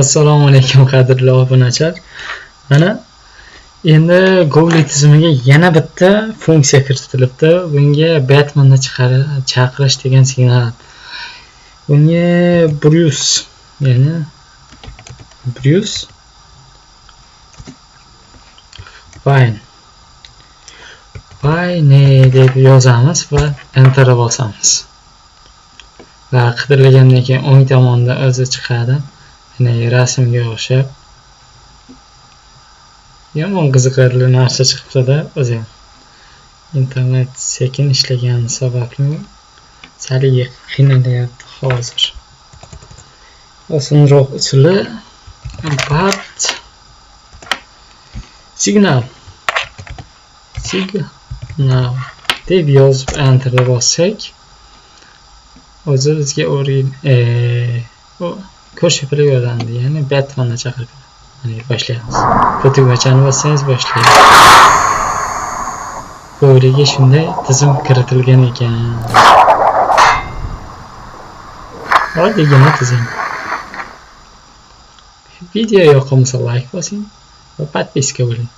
assalomu alaykum qadrli obunachilar. Mana endi google tizimiga yana bitta funksiya kiritilibdi. Bunga batmanni chaqirish degan signal. Bunga bruce ya'ni bruce fine fine deb yozamiz va enter bosamiz va qidirilgandan keyin o'ng tomonda o'zi chiqadi. Ya'ni rasmga o'xshab yomon qiziqarli narsa chiqibdida o'zi internet sekin ishlagani sababli sal qiynalyapti hozir. Osonroq usuli import signal. Signal deb yozib enterni bossak o'zi bizga o'rin e, Köşe bile öğrendi yani Batman'la çakır. Hani başlayalım. Kötü maçanı bassanız başlayalım. Böylece şimdi tizim kırıtılgan ekan. Oldi yana tizim. Videoya yoqimsa like bosing va podpiska bo'ling.